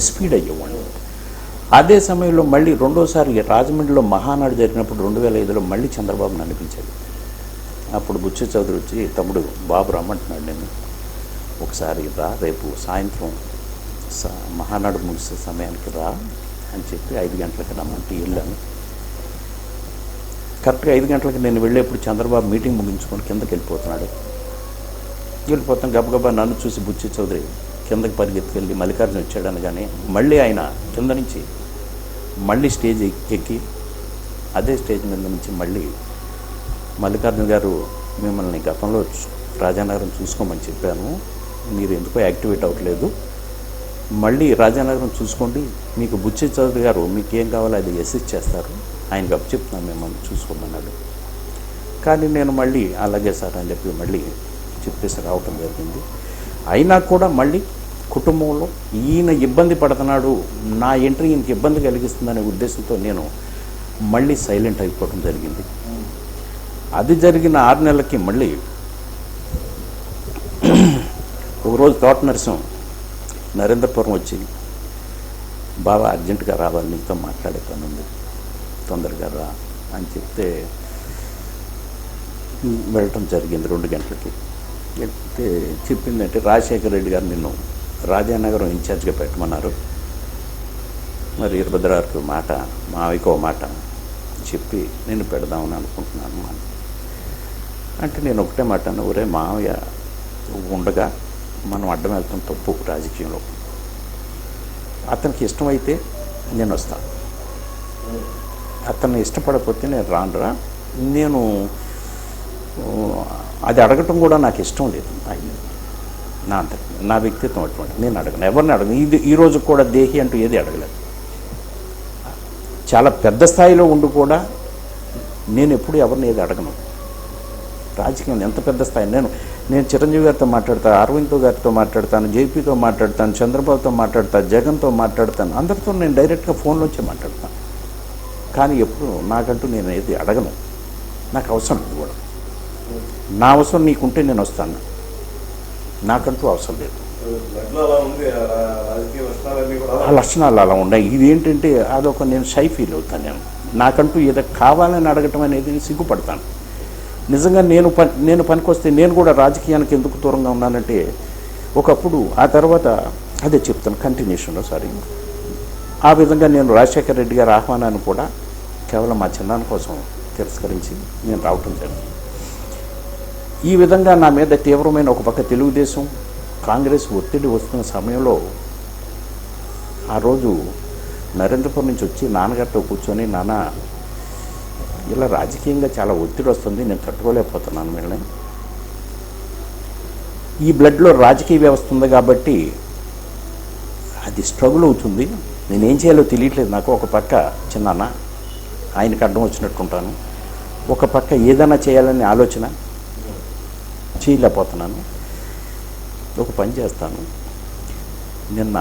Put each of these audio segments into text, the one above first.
Speed అయ్యేవాళ్ళు. అదే సమయంలో మళ్ళీ రెండోసారి రాజమండ్రిలో మహానాడు జరిగినప్పుడు రెండు వేల ఐదులో మళ్ళీ చంద్రబాబుని అనిపించాడు అప్పుడు బుచ్చ చౌదరి వచ్చి తమ్ముడు బాబు రమ్మంటున్నాడు నేను ఒకసారి రా రేపు సాయంత్రం స- మహానాడు ముగిసే సమయానికి రా అని చెప్పి ఐదు గంటలకి రమ్మంటే వెళ్ళాను. కరెక్ట్గా ఐదు గంటలకి నేను వెళ్ళేప్పుడు చంద్రబాబు మీటింగ్ ముగించుకొని కిందకి వెళ్ళిపోతున్నాడు. వెళ్ళిపోతాం గబగబా నన్ను చూసి బుచ్చి చౌదరి కిందకి పరిగెత్తుకెళ్ళి మల్లికార్జున వచ్చాడు అనగానే మళ్ళీ ఆయన కింద నుంచి మళ్ళీ స్టేజ్ ఎక్కి అదే స్టేజ్ మీద నుంచి మళ్ళీ మల్లికార్జున గారు మిమ్మల్ని గతంలో రాజానగరం చూసుకోమని చెప్పాను. మీరు ఎందుకో యాక్టివేట్ అవ్వట్లేదు. మళ్ళీ రాజానగరం చూసుకోండి. మీకు బుచ్చి చౌదరి గారు మీకు ఏం కావాలో అది అసిస్ట్ చేస్తారు. ఆయన గప్పు చెప్తున్నాను మిమ్మల్ని చూసుకోమన్నాడు. కానీ నేను మళ్ళీ అలాగే సార్ అని చెప్పి మళ్ళీ చెప్పేసి రావటం జరిగింది. అయినా కూడా మళ్ళీ కుటుంబంలో ఈయన ఇబ్బంది పడుతున్నాడు నా ఎంట్రీ ఈయనకి ఇబ్బంది కలిగిస్తుందనే ఉద్దేశంతో నేను మళ్ళీ సైలెంట్ అయిపోవడం జరిగింది. అది జరిగిన ఆరు నెలలకి మళ్ళీ ఒకరోజు తోట నరసం నరేంద్రపురం వచ్చి బాబా అర్జెంటుగా రావాలి నీతో మాట్లాడే పని ఉంది తొందరగా రా అని చెప్తే వెళ్ళటం జరిగింది రెండు గంటలకి. చెప్పిందంటే రాజశేఖర రెడ్డి గారు నిన్ను రాజానగరం ఇన్ఛార్జ్గా పెట్టమన్నారు. మరి వీరభద్రారికి మాట మావికో మాట చెప్పి నేను పెడదామని అనుకుంటున్నాను మా అంటే నేను ఒకటే మాట అన్నా, ఒరే మావయ్య ఉండగా మనం అడ్డం వెళ్తాం తప్పు రాజకీయంలో. అతనికి ఇష్టమైతే నేను వస్తాను అతన్ని ఇష్టపడకపోతే నేను రానురా. నేను అది అడగటం కూడా నాకు ఇష్టం లేదు. ఆయన నా అంత నా వ్యక్తిత్వం అటువంటి నేను అడగను. ఎవరిని అడగను? ఇది ఈరోజు కూడా దేహి అంటూ ఏది అడగలేదు. చాలా పెద్ద స్థాయిలో ఉండి కూడా నేను ఎప్పుడు ఎవరిని ఏది అడగను. రాజకీయం ఎంత పెద్ద స్థాయి? నేను నేను చిరంజీవి గారితో మాట్లాడతాను అరవింద్తో గారితో మాట్లాడతాను జేపీతో మాట్లాడతాను చంద్రబాబుతో మాట్లాడతాను జగన్తో మాట్లాడతాను. అందరితో నేను డైరెక్ట్గా ఫోన్లోంచి మాట్లాడతాను కానీ ఎప్పుడు నాకంటూ నేను ఏది అడగను. నాకు అవసరం లేదు కూడా. నా అవసరం నీకుంటే నేను వస్తాను. నాకంటూ అవసరం లేదు. ఆ లక్షణాలు అలా ఉన్నాయి. ఇదేంటంటే అదొక నేను షై ఫీల్ అవుతాను నేను. నాకంటూ ఏదో కావాలని అడగటం అనేది సిగ్గుపడతాను. నిజంగా నేను పని నేను పనికొస్తే నేను కూడా రాజకీయానికి ఎందుకు దూరంగా ఉన్నానంటే ఒకప్పుడు ఆ తర్వాత అదే చెప్తాను కంటిన్యూషన్లో సారీ. ఆ విధంగా నేను రాజశేఖర రెడ్డి గారి ఆహ్వానాన్ని కూడా కేవలం మా చిన్నాన్న కోసం తిరస్కరించి నేను రావటం జరిగింది. ఈ విధంగా నా మీద తీవ్రమైన ఒక పక్క తెలుగుదేశం కాంగ్రెస్ ఒత్తిడి వస్తున్న సమయంలో ఆ రోజు నరేంద్రపురం నుంచి వచ్చి నాన్నగారితో కూర్చొని నాన్న ఇలా రాజకీయంగా చాలా ఒత్తిడి వస్తుంది నేను తట్టుకోలేకపోతున్నాను వీళ్ళని ఈ బ్లడ్లో రాజకీయ వ్యవస్థ ఉంది కాబట్టి అది స్ట్రగుల్ అవుతుంది. నేనేం చేయాలో తెలియట్లేదు నాకు. ఒక పక్క చిన్నాన్న ఆయనకు అడ్డం వచ్చినట్టుంటాను ఒక పక్క ఏదైనా చేయాలనే ఆలోచన చేయలేకపోతున్నాను ఒక పని చేస్తాను. నిన్న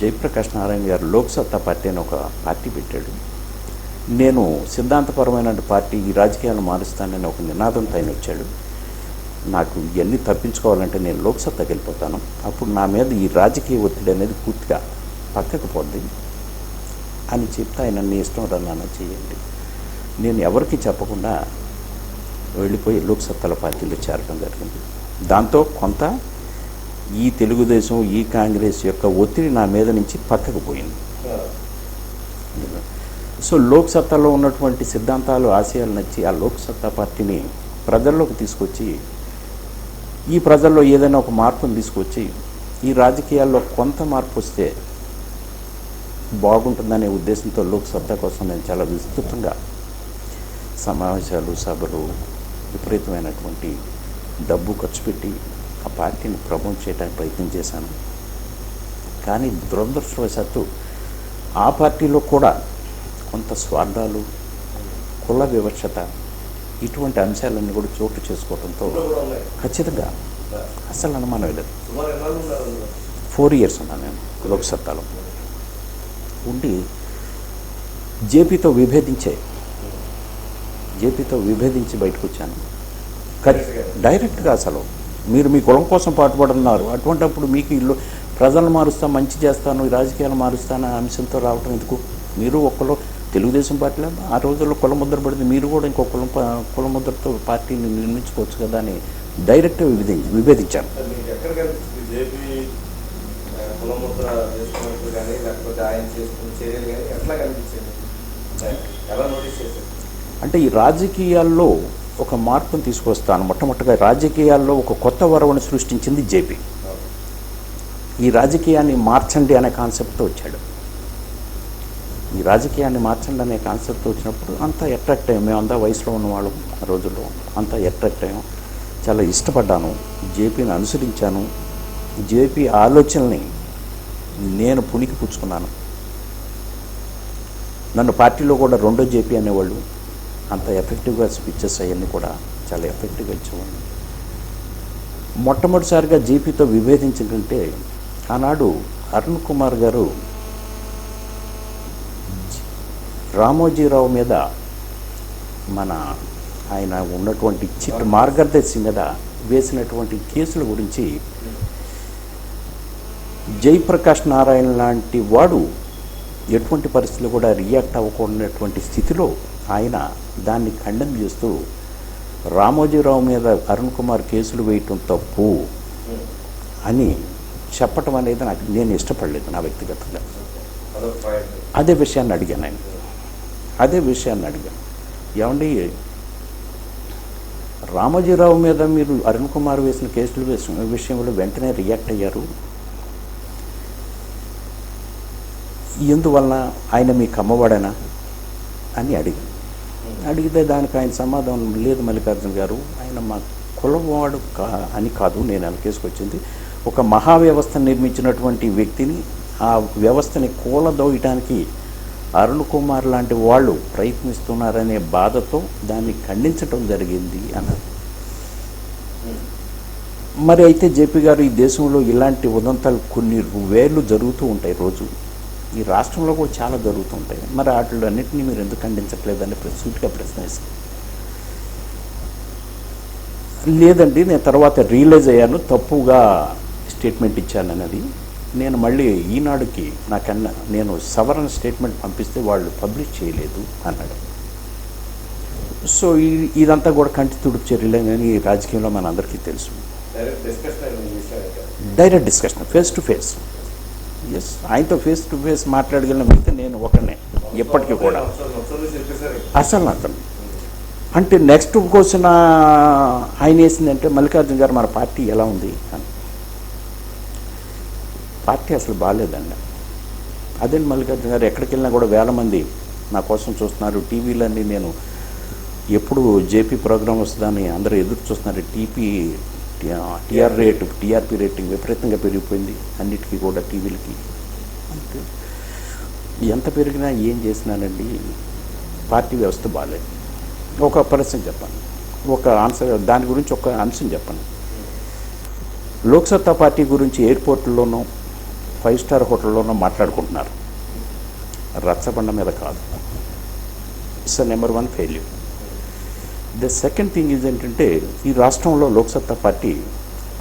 జయప్రకాష్ నారాయణ గారు లోక్సత్తా పార్టీ అని ఒక పార్టీ పెట్టాడు. నేను సిద్ధాంతపరమైన పార్టీ ఈ రాజకీయాలను మారుస్తానని ఒక నినాదంతో ఆయన వచ్చాడు. నాకు ఇవన్నీ తప్పించుకోవాలంటే నేను లోక్సత్తాకి వెళ్ళిపోతాను. అప్పుడు నా మీద ఈ రాజకీయ ఒత్తిడి అనేది పూర్తిగా పక్కకు పోద్ది అని చెప్తే ఆయన నీ ఇష్టం రన్నాన చేయండి నేను ఎవరికి చెప్పకుండా వెళ్ళిపోయి లోక్సత్తాల పార్టీలో చేరడం జరిగింది. దాంతో కొంత ఈ తెలుగుదేశం ఈ కాంగ్రెస్ యొక్క ఒత్తిడి నా మీద నుంచి పక్కకు పోయింది సో లోక్సత్తాలో ఉన్నటువంటి సిద్ధాంతాలు ఆశయాలు నచ్చి ఆ లోక్సత్తా పార్టీని ప్రజల్లోకి తీసుకొచ్చి ఈ ప్రజల్లో ఏదైనా ఒక మార్పును తీసుకొచ్చి ఈ రాజకీయాల్లో కొంత మార్పు వస్తే బాగుంటుందనే ఉద్దేశంతో లోక్సత్తా కోసం నేను చాలా విస్తృతంగా సమావేశాలు సభలు విపరీతమైనటువంటి డబ్బు ఖర్చు పెట్టి ఆ పార్టీని ప్రమోట్ చేయడానికి ప్రయత్నం చేశాను. కానీ దురదృష్టవశాత్తు ఆ పార్టీలో కూడా కొంత స్వార్థాలు కుల వివక్షత ఇటువంటి అంశాలన్నీ కూడా చోటు చేసుకోవడంతో ఖచ్చితంగా అసలు అనుమానం లేదు ఫోర్ ఇయర్స్ ఉన్నాను నేను లోక్సత్తాలో ఉండి జేపీతో విభేదించే జేపీతో విభేదించి బయటకు వచ్చాను డైరెక్ట్గా అసలు మీరు మీ కులం కోసం పాటుపడుతున్నారు. అటువంటప్పుడు మీకు ఇల్లు ప్రజలను మారుస్తా మంచి చేస్తాను రాజకీయాలు మారుస్తాను అనే అంశంతో రావటం ఎందుకు? మీరు ఒక్కరు తెలుగుదేశం పార్టీలో ఆ రోజుల్లో కులముద్ర పడింది. మీరు కూడా ఇంకో కులం కులముద్రతో పార్టీని నిర్మించుకోవచ్చు కదా అని డైరెక్ట్ విభేదించి విభేదించాను. అంటే ఈ రాజకీయాల్లో ఒక మార్పును తీసుకొస్తాను. మొట్టమొదటిగా రాజకీయాల్లో ఒక కొత్త వరవను సృష్టించింది జేపీ. ఈ రాజకీయాన్ని మార్చండి అనే కాన్సెప్ట్తో వచ్చాడు. ఈ రాజకీయాన్ని మార్చండి అనే కాన్సెప్ట్ వచ్చినప్పుడు అంతా అట్రాక్ట్ అయ్యాం. మేము అంతా వయసులో ఉన్నవాళ్ళం ఆ రోజుల్లో. అంతా అట్రాక్ట్ అయ్యాం. చాలా ఇష్టపడ్డాను. జేపీని అనుసరించాను. జేపీ ఆలోచనల్ని నేను పుణికి పుచ్చుకున్నాను. నన్ను పార్టీలో కూడా రెండో జేపీ అనేవాళ్ళు అంత ఎఫెక్టివ్గా స్పీచెస్ అవన్నీ కూడా చాలా ఎఫెక్టివ్గా ఇచ్చేవాళ్ళు. మొట్టమొదటిసారిగా జీపీతో విభేదించకంటే ఆనాడు అరుణ్ కుమార్ గారు రామోజీరావు మీద మన ఆయన ఉన్నటువంటి చిట్ మార్గదర్శి మీద వేసినటువంటి కేసుల గురించి జయప్రకాష్ నారాయణ లాంటి వాడు ఎటువంటి పరిస్థితులు కూడా రియాక్ట్ అవ్వకూడనటువంటి స్థితిలో ఆయన దాన్ని ఖండం చేస్తూ రామోజీరావు మీద అరుణ్ కుమార్ కేసులు వేయటం తప్పు అని చెప్పటం అనేది నాకు నేను ఇష్టపడలేదు నా వ్యక్తిగతంగా. అదే విషయాన్ని అడిగాను ఆయన. అదే విషయాన్ని అడిగాను. ఏమండి రామోజీరావు మీద మీరు అరుణ్ కుమార్ వేసిన కేసులు వేసిన విషయంలో వెంటనే రియాక్ట్ అయ్యారు. ఎందువలన ఆయన మీ కమ్మవాడనా అని అడిగాను. అడిగితే దానికి ఆయన సమాధానం లేదు మల్లికార్జున గారు. ఆయన మా కులవాడు కా అని కాదు నేను ఆయన వచ్చింది. ఒక మహావ్యవస్థ నిర్మించినటువంటి వ్యక్తిని ఆ వ్యవస్థని కూలదోయటానికి అరుణ్ కుమార్ లాంటి వాళ్ళు ప్రయత్నిస్తున్నారనే బాధతో దాన్ని ఖండించటం జరిగింది అన్నారు. మరి అయితే జేపీ గారు ఈ దేశంలో ఇలాంటి ఉదంతాలు కొన్ని వేలు జరుగుతూ ఉంటాయి రోజు. ఈ రాష్ట్రంలో కూడా చాలా జరుగుతూ ఉంటాయి మరి వాటిలో అన్నింటినీ మీరు ఎందుకు ఖండించట్లేదని సూటిగా ప్రశ్న. లేదండి నేను తర్వాత రియలైజ్ అయ్యాను తప్పుగా స్టేట్మెంట్ ఇచ్చానన్నది. నేను మళ్ళీ ఈనాడుకి నాకన్నా నేను సవరణ స్టేట్మెంట్ పంపిస్తే వాళ్ళు పబ్లిష్ చేయలేదు అన్నాడు. సో ఈ ఇదంతా కూడా కంటి తుడుపు చర్యలే కానీ ఈ రాజకీయంలో మనందరికీ తెలుసు. Direct discussion face to face yes ఆయనతో ఫేస్ టు ఫేస్ మాట్లాడగలిగిన వ్యక్తి నేను ఒకనే ఎప్పటికీ కూడా. అసలు అతను అంటే నెక్స్ట్ క్వశ్చన్ ఆయన వేసిందంటే మల్లికార్జున గారు మన పార్టీ ఎలా ఉంది? అని. పార్టీ అసలు బాగాలేదండి అదే మల్లికార్జున గారు ఎక్కడికి వెళ్ళినా కూడా వేల మంది నా కోసం చూస్తున్నారు. టీవీలన్నీ నేను ఎప్పుడు జేపీ ప్రోగ్రామ్ వస్తుందని అందరూ ఎదురు చూస్తున్నారు. TP TR rate TRP rating విపరీతంగా పెరిగిపోయింది అన్నిటికీ కూడా టీవీలకి. అంతే. ఎంత పెరిగినా ఏం చేసినానండి? పార్టీ వ్యవస్థ బాగాలేదు ఒక ప్రశ్న చెప్పండి. ఒక ఆన్సర్ దాని గురించి ఒక అంశం చెప్పండి. లోక్సత్తా పార్టీ గురించి ఎయిర్పోర్ట్లోనూ ఫైవ్ స్టార్ హోటల్లోనూ మాట్లాడుకుంటున్నారు. రచ్చబండ మీద కాదు. It's number one failure. The second thing is ఏంటంటే ఈ రాష్ట్రంలో లోక్సత్తా పార్టీ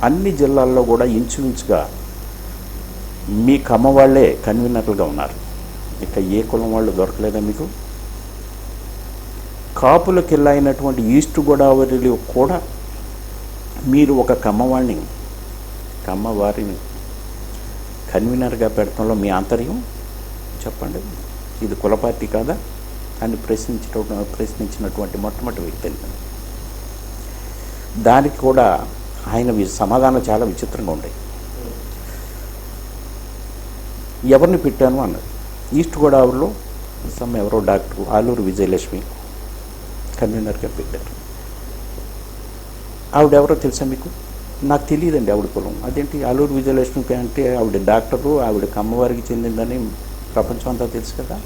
అన్ని జిల్లాల్లో కూడా ఇంచుమించుగా మీ కమ్మ వాళ్ళే కన్వీనర్లుగా ఉన్నారు. ఇక ఏ కులం వాళ్ళు దొరకలేదా మీకు? కాపులకు అయినటువంటి ఈస్ట్ గోదావరిలో కూడా మీరు ఒక కమ్మవాడిని కమ్మవారిని కన్వీనర్గా పెడటంలో మీ ఆంతర్యం? చెప్పండి. ఇది కుల పార్టీ కాదా? అని ప్రశ్నించడం ప్రశ్నించినటువంటి మొట్టమొదటి వ్యక్తి దానికి కూడా ఆయన సమాధానం చాలా విచిత్రంగా ఉండేది ఎవరిని పెట్టాను అన్నది. ఈస్ట్ గోదావరిలో సమ్ ఎవరో డాక్టర్ ఆలూరు విజయలక్ష్మి కన్వీనర్గా పెట్టారు. ఆవిడ ఎవరో తెలుసా మీకు? నాకు తెలియదండి ఆవిడ కులం. అదేంటి ఆలూరు విజయలక్ష్మి అంటే ఆవిడ డాక్టరు ఆవిడ కమ్మవారికి చెందిందని ప్రపంచం అంతా తెలుసు కదా?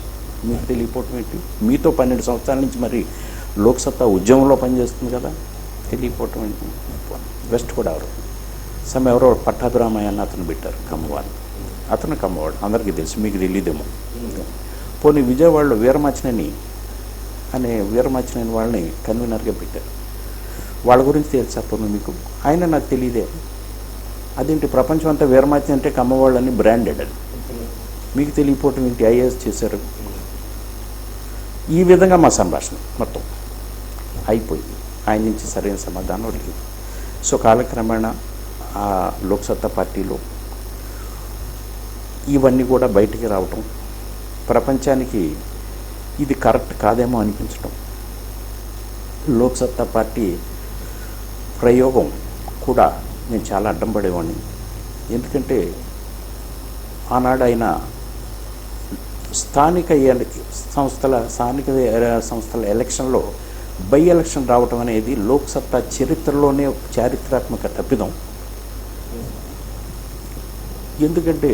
మీకు తెలియపోవటం ఏంటి? మీతో పన్నెండు సంవత్సరాల నుంచి మరి లోక్సత్తా ఉద్యమంలో పనిచేస్తుంది కదా? తెలియపోవటం ఏంటి? వెస్ట్ గోదావరి. సమ్ ఎవరో పట్టాభిరామయ్య అని అతను పెట్టారు కమ్మవాడు అతను కమ్మవాడు అందరికీ తెలుసు. మీకు తెలియదేమో పోనీ విజయవాడలో వీరమాచినని అనే వీరమాచినని వాళ్ళని కన్వీనర్గా పెట్టారు. వాళ్ళ గురించి తెలుసా పోను మీకు? ఆయన నాకు తెలియదే అదేంటి? ప్రపంచం అంతా వీరమాచి అంటే కమ్మవాళ్ళని బ్రాండెడ్ అది. మీకు తెలియపోవటం ఏంటి? ఐఏఎస్ చేశారు. ఈ విధంగా మా సంభాషణ మొత్తం అయిపోయింది. ఆయన నుంచి సరైన సమాధానం లేదు. సో కాలక్రమేణా ఆ లోక్సత్తా పార్టీలో ఇవన్నీ కూడా బయటికి రావటం ప్రపంచానికి ఇది కరెక్ట్ కాదేమో అనిపించటం లోక్సత్తా పార్టీ ప్రయోగం కూడా నేను చాలా అడ్డం పడేవాడిని ఎందుకంటే ఆనాడు ఆయన స్థానిక సంస్థల స్థానిక సంస్థల ఎలక్షన్లో బై ఎలక్షన్ రావటం అనేది లోక్సత్తా చరిత్రలోనే ఒక చారిత్రాత్మక తప్పిదం. ఎందుకంటే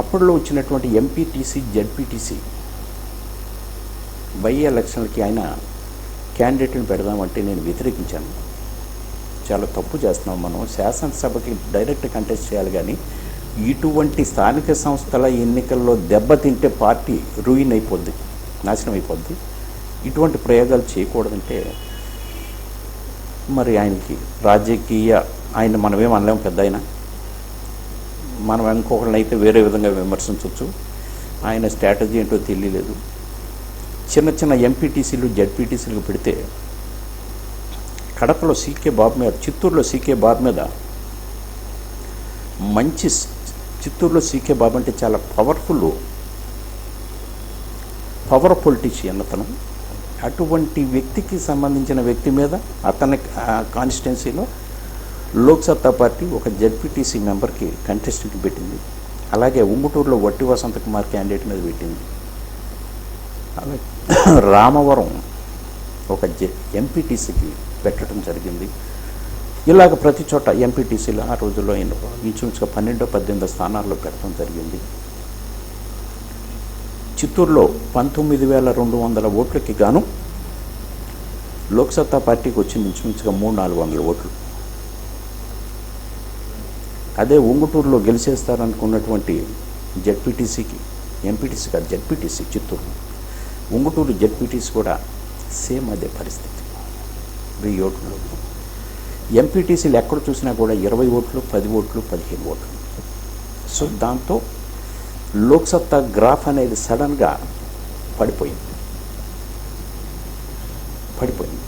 అప్పట్లో వచ్చినటువంటి ఎంపీటీసీ జడ్పీటీసీ బై ఎలక్షన్లకి ఆయన క్యాండిడేట్ని పెడదామంటే నేను వ్యతిరేకించాను. చాలా తప్పు చేస్తున్నాం మనం. శాసనసభకి డైరెక్ట్ కంటెస్ట్ చేయాలి కానీ ఇటువంటి స్థానిక సంస్థల ఎన్నికల్లో దెబ్బతింటే పార్టీ రూయిన్ అయిపోద్ది నాశనం అయిపోద్ది. ఇటువంటి ప్రయోగాలు చేయకూడదంటే మరి ఆయనకి రాజకీయ ఆయన మనమేం అనలేము పెద్ద ఆయన. మనం ఇంకొకరిని అయితే వేరే విధంగా విమర్శించవచ్చు ఆయన స్ట్రాటజీ ఏంటో తెలియలేదు. చిన్న చిన్న ఎంపీటీసీలు జడ్పీటీసీలు పెడితే కడపలో సీకే బాబు మీద చిత్తూరులో సీకే బాబు మీద మంచి చిత్తూరులో సీకే బాబు అంటే చాలా పవర్ఫుల్ పవర్ పొలిటీషియన్ అతను. అటువంటి వ్యక్తికి సంబంధించిన వ్యక్తి మీద అతని కాన్స్టిట్యున్సీలో లోక్సత్తా పార్టీ ఒక జడ్పీటీసీ మెంబర్కి కంటెస్టెంట్కి పెట్టింది. అలాగే ఉంగుటూరులో వట్టి వసంత కుమార్ క్యాండిడేట్ మీద పెట్టింది. అలాగే రామవరం ఒక జె ఎంపీటీసీకి పెట్టడం జరిగింది. ఇలాగ ప్రతి చోట ఎంపీటీసీలో ఆ రోజుల్లో ఇంచుమించుగా పన్నెండో పద్దెనిమిదో స్థానాల్లో పెట్టడం జరిగింది. చిత్తూరులో పంతొమ్మిది వేల రెండు వందల ఓట్లకి గాను లోక్సత్తా పార్టీకి వచ్చింది ఇంచుమించుగా మూడు నాలుగు వందల ఓట్లు. అదే ఉంగుటూరులో గెలిచేస్తారనుకున్నటువంటి జడ్పీటీసీకి ఎంపీటీసీ కాదు జడ్పీటీసీ చిత్తూరు ఉంగుటూరు జడ్పీటీసీ కూడా సేమ్ అదే పరిస్థితి. వెయ్యి ఓట్లు ఎంపీటీసీలు ఎక్కడ చూసినా కూడా ఇరవై ఓట్లు పది ఓట్లు పదిహేను ఓట్లు. సో దాంతో లోక్సత్తా గ్రాఫ్ అనేది సడన్గా పడిపోయింది. పడిపోయింది.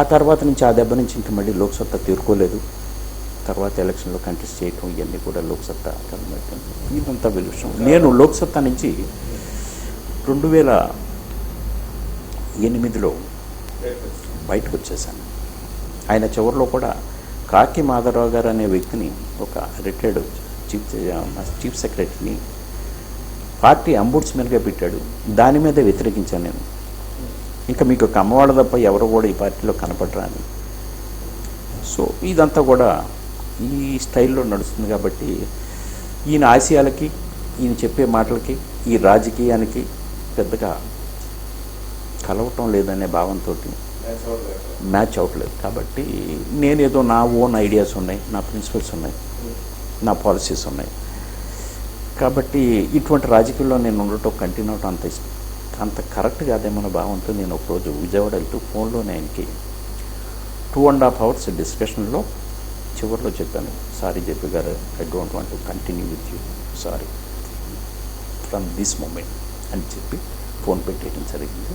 ఆ తర్వాత నుంచి ఆ దెబ్బ నుంచి ఇంక మళ్ళీ లోక్సత్తా తీరుకోలేదు. తర్వాత ఎలక్షన్లో కంటెస్ట్ చేయటం ఇవన్నీ కూడా లోక్సత్తా కనబడటం ఇదంతా విలుషం నేను లోక్సత్తా నుంచి రెండు వేల ఎనిమిదిలో బయటకు వచ్చేసాను ఆయన చివరిలో కూడా కాకి మాధవరావు గారు అనే వ్యక్తిని ఒక రిటైర్డ్ చీఫ్ చీఫ్ సెక్రటరీని పార్టీ అంబుడ్స్మెన్గా పెట్టాడు. దాని మీద వ్యతిరేకించాను నేను. ఇంకా మీకు ఒక అమ్మవాడు తప్ప ఎవరు కూడా ఈ పార్టీలో కనపడరా అని సో ఇదంతా కూడా ఈ స్టైల్లో నడుస్తుంది కాబట్టి ఈయన ఆశయాలకి ఈయన చెప్పే మాటలకి ఈ రాజకీయానికి పెద్దగా కలవటం లేదనే భావంతో మ్యాచ్ అవ్వట్లేదు కాబట్టి నేనేదో నా ఓన్ ఐడియాస్ ఉన్నాయి నా ప్రిన్సిపల్స్ ఉన్నాయి నా పాలసీస్ ఉన్నాయి. కాబట్టి ఇటువంటి రాజకీయాల్లో నేను ఉండటం కంటిన్యూ అవటం అంత ఇష్టం. అంత కరెక్ట్ కాదేమన్న భావంతో నేను ఒకరోజు విజయవాడ వెళ్తూ ఫోన్లోనే ఆయనకి టూ అండ్ హాఫ్ అవర్స్ డిస్కషన్లో చివరిలో చెప్పాను. సారీ చెప్పి గారు I don't want to continue with you sorry from this moment అని చెప్పి ఫోన్ పెట్టేయడం జరిగింది.